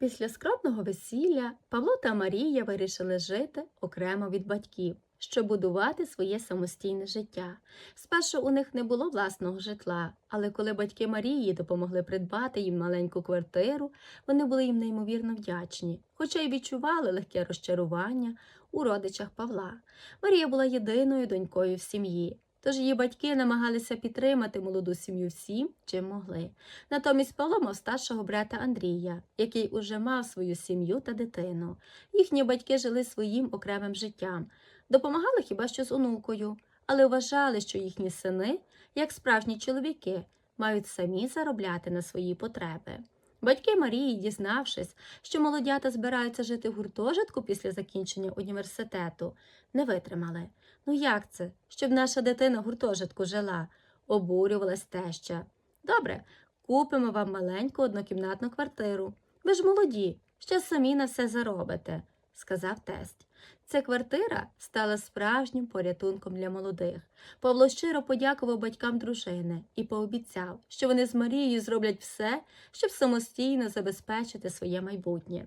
Після скромного весілля Павло та Марія вирішили жити окремо від батьків, щоб будувати своє самостійне життя. Спершу у них не було власного житла, але коли батьки Марії допомогли придбати їм маленьку квартиру, вони були їм неймовірно вдячні, хоча й відчували легке розчарування у родичах Павла. Марія була єдиною донькою в сім'ї. Тож її батьки намагалися підтримати молоду сім'ю всім, чим могли. Натомість Павло мав старшого брата Андрія, який уже мав свою сім'ю та дитину. Їхні батьки жили своїм окремим життям, допомагали хіба що з онукою, але вважали, що їхні сини, як справжні чоловіки, мають самі заробляти на свої потреби. Батьки Марії, дізнавшись, що молодята збираються жити в гуртожитку після закінчення університету, не витримали. Ну як це, щоб наша дитина в гуртожитку жила? обурювалась теща. Добре, купимо вам маленьку однокімнатну квартиру. Ви ж молоді, ще самі на все заробите, сказав тесть. Ця квартира стала справжнім порятунком для молодих. Павло щиро подякував батькам дружини і пообіцяв, що вони з Марією зроблять все, щоб самостійно забезпечити своє майбутнє.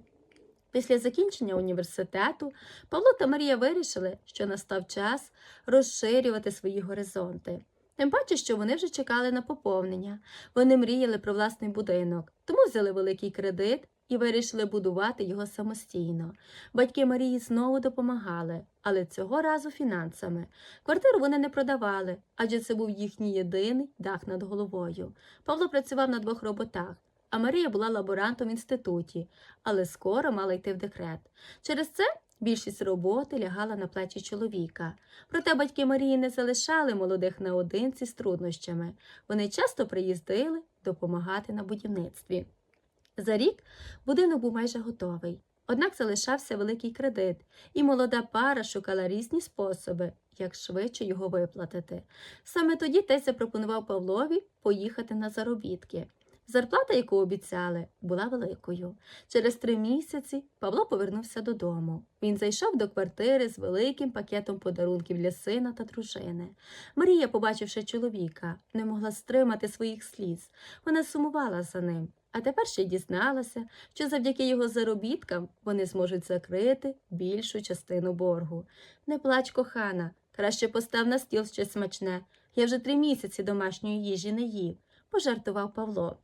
Після закінчення університету Павло та Марія вирішили, що настав час розширювати свої горизонти. Тим паче, що вони вже чекали на поповнення. Вони мріяли про власний будинок, тому взяли великий кредит і вирішили будувати його самостійно. Батьки Марії знову допомагали, але цього разу фінансами. Квартиру вони не продавали, адже це був їхній єдиний дах над головою. Павло працював на двох роботах, а Марія була лаборантом в інституті, але скоро мала йти в декрет. Через це більшість роботи лягала на плечі чоловіка. Проте батьки Марії не залишали молодих наодинці з труднощами. Вони часто приїздили допомагати на будівництві. За рік будинок був майже готовий. Однак залишався великий кредит, і молода пара шукала різні способи, як швидше його виплатити. Саме тоді тесть запропонував Павлові поїхати на заробітки. Зарплата, яку обіцяли, була великою. Через три місяці Павло повернувся додому. Він зайшов до квартири з великим пакетом подарунків для сина та дружини. Марія, побачивши чоловіка, не могла стримати своїх сліз. Вона сумувала за ним. А тепер ще й дізналася, що завдяки його заробіткам вони зможуть закрити більшу частину боргу. Не плач, кохана, краще постав на стіл щось смачне. Я вже три місяці домашньої їжі не їв, пожартував Павло.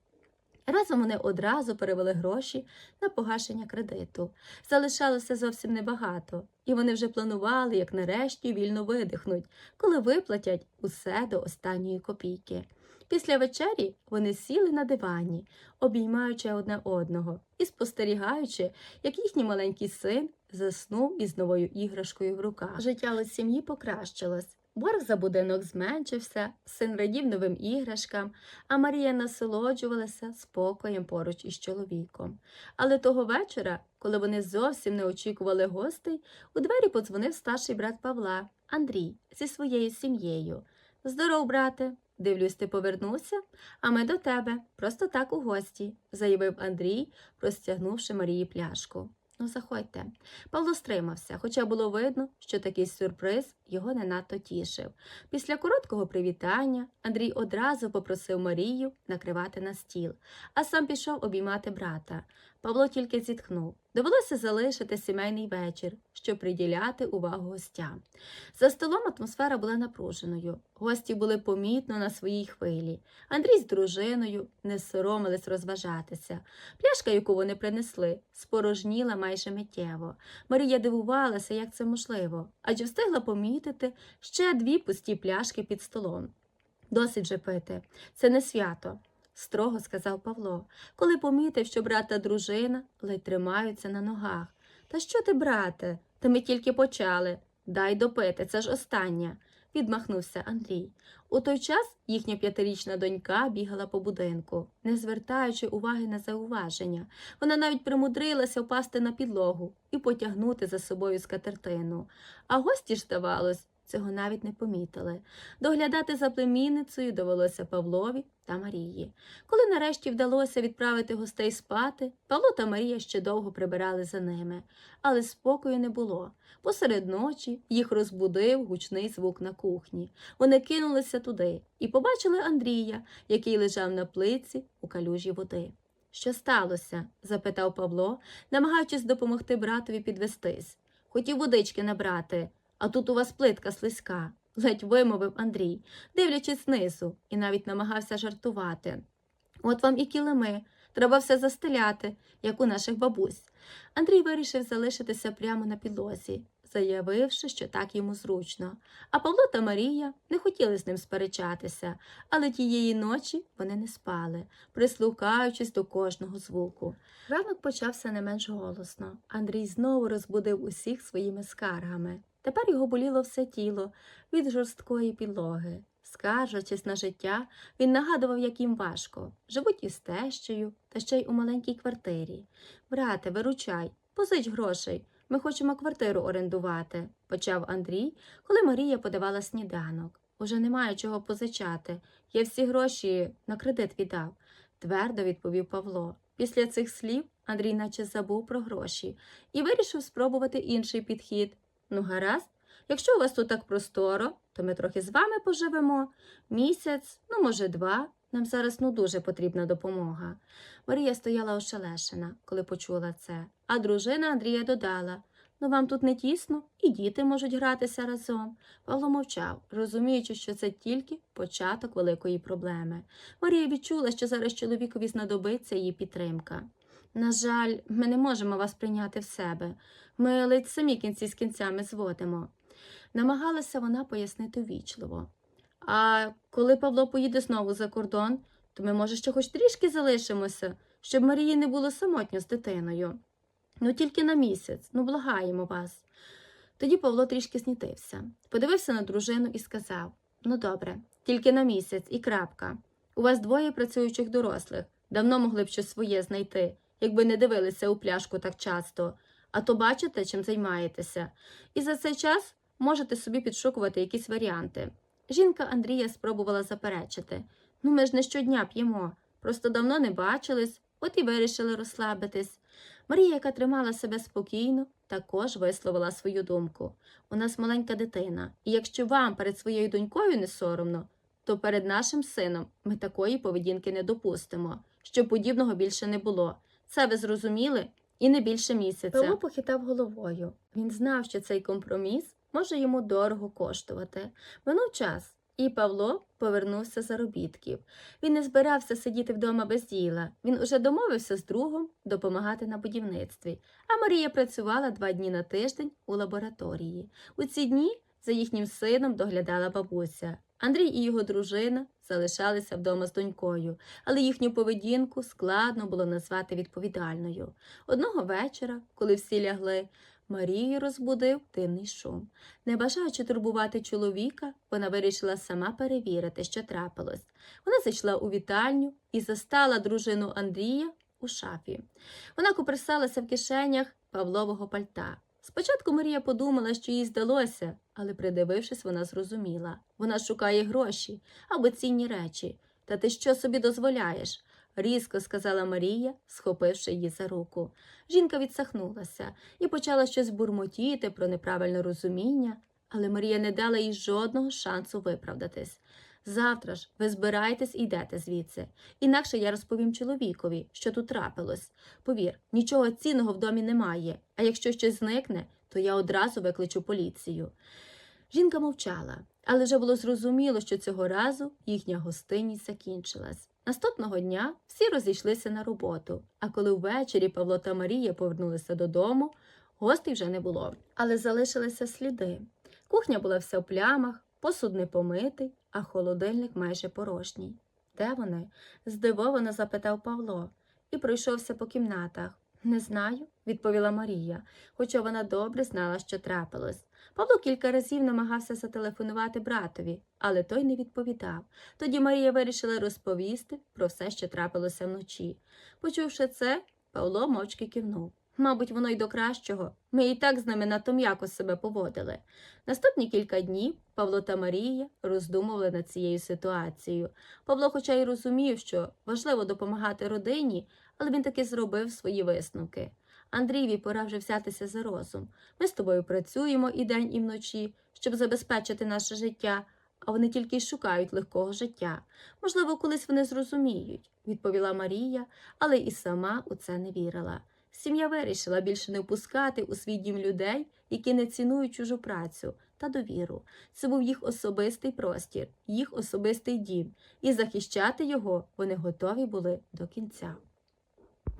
Разом вони одразу перевели гроші на погашення кредиту. Залишалося зовсім небагато, і вони вже планували, як нарешті вільно видихнуть, коли виплатять усе до останньої копійки. Після вечері вони сіли на дивані, обіймаючи одне одного і спостерігаючи, як їхній маленький син заснув із новою іграшкою в руках. Життя у сім'ї покращилось. Борг за будинок зменшився, син радів новим іграшкам, а Марія насолоджувалася спокоєм поруч із чоловіком. Але того вечора, коли вони зовсім не очікували гостей, у двері подзвонив старший брат Павла, Андрій, зі своєю сім'єю. Здоров, брате, дивлюсь, ти повернувся, а ми до тебе, просто так у гості, заявив Андрій, простягнувши Марії пляшку. Ну, заходьте. Павло стримався, хоча було видно, що такий сюрприз його не надто тішив. Після короткого привітання Андрій одразу попросив Марію накривати на стіл, а сам пішов обіймати брата. Павло тільки зітхнув. Довелося залишити сімейний вечір, щоб приділяти увагу гостям. За столом атмосфера була напруженою. Гості були помітно на своїй хвилі. Андрій з дружиною не соромились розважатися. Пляшка, яку вони принесли, спорожніла майже миттєво. Марія дивувалася, як це можливо, адже встигла помітити ще дві пусті пляшки під столом. Досить же пити, це не свято, строго сказав Павло, коли помітив, що брат та дружина ледь тримаються на ногах. Та що ти, брате? Та ми тільки почали. Дай допити, це ж остання, відмахнувся Андрій. У той час їхня п'ятирічна донька бігала по будинку, не звертаючи уваги на зауваження. Вона навіть примудрилася впасти на підлогу і потягнути за собою скатертину. А гості ж, здавалось, цього навіть не помітили. Доглядати за племінницею довелося Павлові та Марії. Коли нарешті вдалося відправити гостей спати, Павло та Марія ще довго прибирали за ними, але спокою не було. Посеред ночі їх розбудив гучний звук на кухні. Вони кинулися туди і побачили Андрія, який лежав на плиці у калюжі води. Що сталося? запитав Павло, намагаючись допомогти братові підвестись. Хотів водички набрати, а тут у вас плитка слизька, ледь вимовив Андрій, дивлячись знизу, і навіть намагався жартувати. От вам і килими, треба все застеляти, як у наших бабусь. Андрій вирішив залишитися прямо на підлозі, заявивши, що так йому зручно. А Павло та Марія не хотіли з ним сперечатися, але тієї ночі вони не спали, прислухаючись до кожного звуку. Ранок почався не менш голосно. Андрій знову розбудив усіх своїми скаргами. Тепер його боліло все тіло від жорсткої підлоги. Скаржачись на життя, він нагадував, як їм важко. Живуть із тещею, та ще й у маленькій квартирі. Брате, виручай, позич грошей. Ми хочемо квартиру орендувати, почав Андрій, коли Марія подавала сніданок. Уже немає чого позичати. Я всі гроші на кредит віддав, твердо відповів Павло. Після цих слів Андрій наче забув про гроші і вирішив спробувати інший підхід. Ну, гаразд, якщо у вас тут так просторо, то ми трохи з вами поживемо. Місяць, ну, може, два. Нам зараз ну дуже потрібна допомога. Марія стояла ошелешена, коли почула це, а дружина Андрія додала Ну, вам тут не тісно, і діти можуть гратися разом. Павло мовчав, розуміючи, що це тільки початок великої проблеми. Марія відчула, що зараз чоловікові знадобиться її підтримка. На жаль, ми не можемо вас прийняти в себе. Ми ледь самі кінці з кінцями зводимо. Намагалася вона пояснити ввічливо. А коли Павло поїде знову за кордон, то ми, може, ще хоч трішки залишимося, щоб Марії не було самотньо з дитиною. Ну, тільки на місяць, ну благаємо вас. Тоді Павло трішки снітився, подивився на дружину і сказав Ну, добре, тільки на місяць і крапка. У вас двоє працюючих дорослих, давно могли б щось своє знайти, якби не дивилися у пляшку так часто, а то бачите, чим займаєтеся. І за цей час можете собі підшукувати якісь варіанти. Жінка Андрія спробувала заперечити ну ми ж не щодня п'ємо, просто давно не бачились, от і вирішили розслабитись. Марія, яка тримала себе спокійно, також висловила свою думку. У нас маленька дитина, і якщо вам перед своєю донькою не соромно, то перед нашим сином ми такої поведінки не допустимо, щоб подібного більше не було. Це ви зрозуміли? І не більше місяця. Павло похитав головою. Він знав, що цей компроміс може йому дорого коштувати. Минув час, і Павло повернувся з заробітків. Він не збирався сидіти вдома без діла. Він уже домовився з другом допомагати на будівництві. А Марія працювала два дні на тиждень у лабораторії. У ці дні за їхнім сином доглядала бабуся. Андрій і його дружина залишалися вдома з донькою, але їхню поведінку складно було назвати відповідальною. Одного вечора, коли всі лягли, Марію розбудив дивний шум. Не бажаючи турбувати чоловіка, вона вирішила сама перевірити, що трапилось. Вона зайшла у вітальню і застала дружину Андрія у шафі. Вона куперсалася в кишенях Павлового пальта. Спочатку Марія подумала, що їй здалося, але, придивившись, вона зрозуміла. Вона шукає гроші або цінні речі. Та ти що собі дозволяєш? різко сказала Марія, схопивши її за руку. Жінка відсахнулася і почала щось бурмотіти про неправильне розуміння, але Марія не дала їй жодного шансу виправдатись. Завтра ж ви збираєтесь і йдете звідси, інакше я розповім чоловікові, що тут трапилось. Повір, нічого цінного в домі немає, а якщо щось зникне, то я одразу викличу поліцію. Жінка мовчала, але вже було зрозуміло, що цього разу їхня гостинність закінчилась. Наступного дня всі розійшлися на роботу, а коли ввечері Павло та Марія повернулися додому, гостей вже не було, але залишилися сліди. Кухня була вся в плямах, посуд не помитий, а холодильник майже порожній. Де вони? здивовано запитав Павло і пройшовся по кімнатах. Не знаю, відповіла Марія, хоча вона добре знала, що трапилось. Павло кілька разів намагався зателефонувати братові, але той не відповідав. Тоді Марія вирішила розповісти про все, що трапилося вночі. Почувши це, Павло мовчки кивнув. Мабуть, воно й до кращого. Ми і так з ними надто м'яко себе поводили. Наступні кілька днів Павло та Марія роздумували над цією ситуацією. Павло, хоча й розумів, що важливо допомагати родині, але він таки зробив свої висновки. Андрієві пора вже взятися за розум. Ми з тобою працюємо і день, і вночі, щоб забезпечити наше життя, а вони тільки й шукають легкого життя. Можливо, колись вони зрозуміють, відповіла Марія, але і сама у це не вірила. Сім'я вирішила більше не впускати у свій дім людей, які не цінують чужу працю та довіру. Це був їх особистий простір, їх особистий дім, і захищати його вони готові були до кінця.